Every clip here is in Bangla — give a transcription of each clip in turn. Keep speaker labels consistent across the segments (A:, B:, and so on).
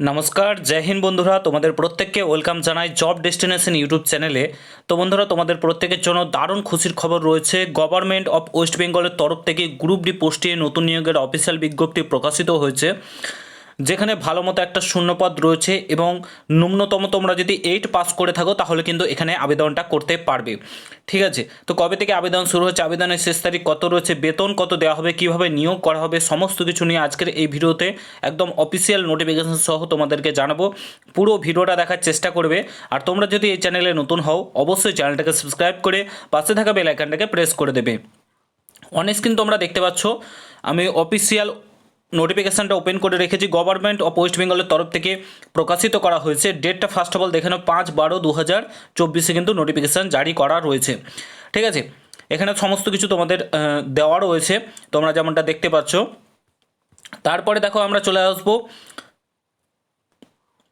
A: নমস্কার, জয় হিন্দ বন্ধুরা, তোমাদের প্রত্যেককে ওয়েলকাম জানাই জব ডেস্টিনেশন ইউটিউব চ্যানেলে। তো বন্ধুরা, তোমাদের প্রত্যেকের জন্য দারুণ খুশির খবর রয়েছে। গভর্নমেন্ট অফ ওয়েস্ট বেঙ্গলের তরফ থেকে গ্রুপ ডি পোস্টে নতুন নিয়োগের অফিসিয়াল বিজ্ঞপ্তি প্রকাশিত হয়েছে। যেখানে ভালো মতো একটা শূন্যপদ রয়েছে এবং ন্যূনতম তোমরা যদি এইট পাস করে থাকো, তাহলে কিন্তু এখানে আবেদনটা করতে পারবে। ঠিক আছে? তো কবে থেকে আবেদন শুরু হচ্ছে? আবেদনের শেষ তারিখ কত রয়েছে? বেতন কত দেওয়া হবে? কীভাবে নিয়োগ করা হবে? সমস্ত কিছু নিয়ে আজকের এই ভিডিওতে একদম অফিসিয়াল নোটিফিকেশন সহ তোমাদেরকে জানাব। পুরো ভিডিওটা দেখার চেষ্টা করবে। আর তোমরা যদি এই চ্যানেলে নতুন হও, অবশ্যই চ্যানেলটাকে সাবস্ক্রাইব করে পাশে থাকা বেল আইকনটাকে প্রেস করে দেবে। অনেক স্ক্রিন তোমরা দেখতে পাচ্ছ, আমি অফিসিয়াল নোটিফিকেশানটা ওপেন করে রেখেছি। গভর্নমেন্ট অফ ওয়েস্ট বেঙ্গলের তরফ থেকে প্রকাশিত করা হয়েছে। ডেটটা ফার্স্ট অফ অল দেখে নাও, পাঁচ বারো দু হাজার চব্বিশে কিন্তু নোটিফিকেশান জারি করা রয়েছে। ঠিক আছে? এখানে সমস্ত কিছু তোমাদের দেওয়া রয়েছে। তোমরা যেমনটা দেখতে পাচ্ছ। তারপরে দেখো আমরা চলে আসব।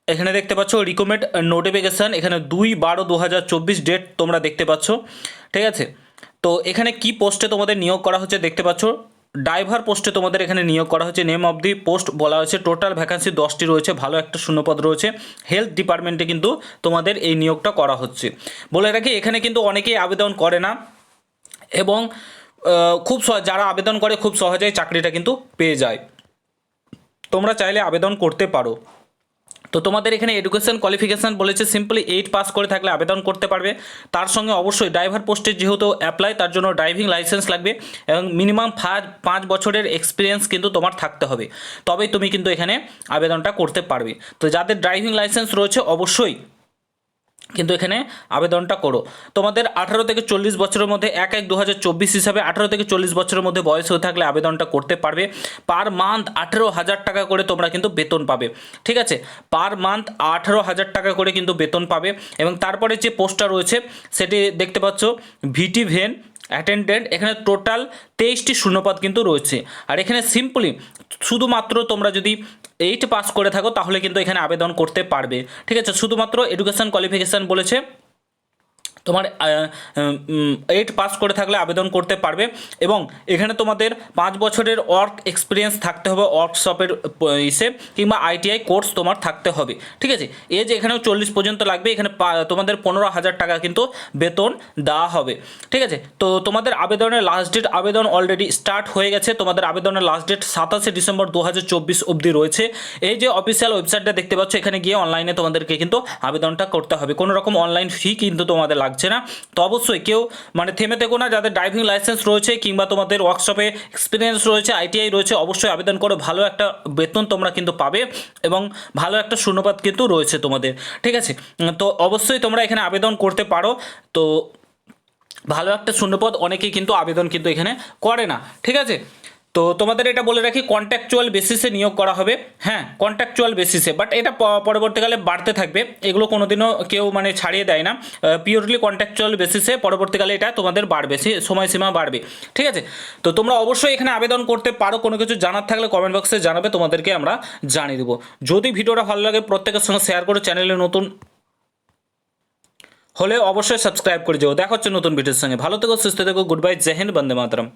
A: এখানে দেখতে পাচ্ছ রিকমেন্ড নোটিফিকেশান এখানে দুই বারো দু হাজার চব্বিশ ডেট তোমরা দেখতে পাচ্ছ। ঠিক আছে? তো এখানে কি পোস্টে তোমাদের নিয়োগ করা হচ্ছে দেখতে পাচ্ছ? ড্রাইভার পোস্টে তোমাদের এখানে নিয়োগ করা হয়েছে। নেম অব দি পোস্ট বলা হয়েছে। টোটাল ভ্যাকান্সি দশটি রয়েছে। ভালো একটা শূন্যপদ রয়েছে। হেলথ ডিপার্টমেন্টে কিন্তু তোমাদের এই নিয়োগটা করা হচ্ছে। বলে রাখি, এখানে কিন্তু অনেকেই আবেদন করে না এবং খুব যারা আবেদন করে খুব সহজেই চাকরিটা কিন্তু পেয়ে যায়। তোমরা চাইলে আবেদন করতে পারো। তো তোমাদের এখানে এডুকেশন কোয়ালিফিকেশান বলেছে সিম্পলি এইট পাস করে থাকলে আবেদন করতে পারবে। তার সঙ্গে অবশ্যই ড্রাইভার পোস্টের যেহেতু অ্যাপ্লাই তার জন্য ড্রাইভিং লাইসেন্স লাগবে এবং মিনিমাম পাঁচ পাঁচ বছরের এক্সপিরিয়েন্স কিন্তু তোমার থাকতে হবে। তবেই তুমি কিন্তু এখানে আবেদনটা করতে পারবে। তো যাদের ড্রাইভিং লাইসেন্স রয়েছে, অবশ্যই কিন্তু এখানে আবেদনটা করো। তোমাদের আঠারো থেকে চল্লিশ বছরের মধ্যে এক এক দু হাজার চব্বিশ হিসাবে আঠারো থেকে চল্লিশ বছরের মধ্যে বয়স হয়ে থাকলে আবেদনটা করতে পারবে। পার মান্থ আঠেরো হাজার টাকা করে তোমরা কিন্তু বেতন পাবে। ঠিক আছে? পার মান্থ আঠেরো হাজার টাকা করে কিন্তু বেতন পাবে। এবং তারপরে যে পোস্টটা রয়েছে, সেটি দেখতে পাচ্ছ, ভিটি ভেন অ্যাটেন্ডেন্ট এখানে টোটাল তেইশটি শূন্যপদ কিন্তু রয়েছে। আর এখানে সিম্পলি শুধুমাত্র তোমরা যদি এইট পাস করে থাকো, তাহলে কিন্তু এখানে আবেদন করতে পারবে। ঠিক আছে? শুধুমাত্র এডুকেশান কোয়ালিফিকেশান বলেছে তোমার এইট পাস করে থাকলে আবেদন করতে পারবে এবং এখানে তোমাদের পাঁচ বছরের ওয়ার্ক এক্সপিরিয়েন্স থাকতে হবে ওয়ার্কশপের ইসে কিংবা আইটিআই কোর্স তোমার থাকতে হবে, ঠিক আছে? এজ এখানেও চল্লিশ পর্যন্ত লাগবে, এখানে তোমাদের পনেরো হাজার টাকা কিন্তু বেতন দেওয়া হবে, ঠিক আছে? তো তোমাদের আবেদনের লাস্ট ডেট আবেদন অলরেডি স্টার্ট হয়ে গেছে, তোমাদের আবেদনের লাস্ট ডেট সাতাশে ডিসেম্বর দু হাজার চব্বিশ অবধি রয়েছে। এই যে অফিসিয়াল ওয়েবসাইটটা দেখতে পাচ্ছ, এখানে গিয়ে অনলাইনে তোমাদেরকে কিন্তু আবেদনটা করতে হবে। কোনো রকম অনলাইন ফি কিন্তু তোমাদের লাগছে না। তো অবশ্যই কেউ মানে থেমে থেকো না, যাদের ড্রাইভিং লাইসেন্স রয়েছে কিংবা তোমাদের ওয়ার্কশপে এক্সপিরিয়েন্স রয়েছে আইটিআই রয়েছে, অবশ্যই আবেদন করো। ভালো একটা বেতন তোমরা কিন্তু পাবে এবং ভালো একটা শূন্যপাত কিন্তু রয়েছে তোমাদের। ঠিক আছে? তো অবশ্যই তোমরা এখানে আবেদন করতে পারো। তো ভালো একটা শূন্যপদ, অনেকেই কিন্তু আবেদন কিন্তু এখানে করে না। ঠিক আছে? তো তোমাদের এটা বলে রাখি কন্ট্যাকচুয়াল বেসিসে নিয়োগ করা হবে। হ্যাঁ কন্ট্যাকচুয়াল বেসিসে বাট এটা পরবর্তীকালে বাড়তে থাকবে। এগুলো কোনোদিনও কেউ মানে ছাড়িয়ে দেয় না। পিওরলি কন্ট্যাকচুয়াল বেসিসে পরবর্তীকালে এটা তোমাদের বাড়বে, সে সময়সীমা বাড়বে। ঠিক আছে? তো তোমরা অবশ্যই এখানে আবেদন করতে পারো, কোনো কিছু জানার থাকলে কমেন্ট বক্সে জানাবে, তোমাদেরকে আমরা জানিয়ে দেবো। যদি ভিডিওটা ভালো লাগে, প্রত্যেকের সঙ্গে শেয়ার করে, চ্যানেলে নতুন হলে অবশ্যই সাবস্ক্রাইব করে যাও। দেখা হচ্ছে নতুন ভিডিওর সঙ্গে। ভালো থেকো, সুস্থ থেকো গুড বাই জয় হিন্দ, বন্দে মাতরম।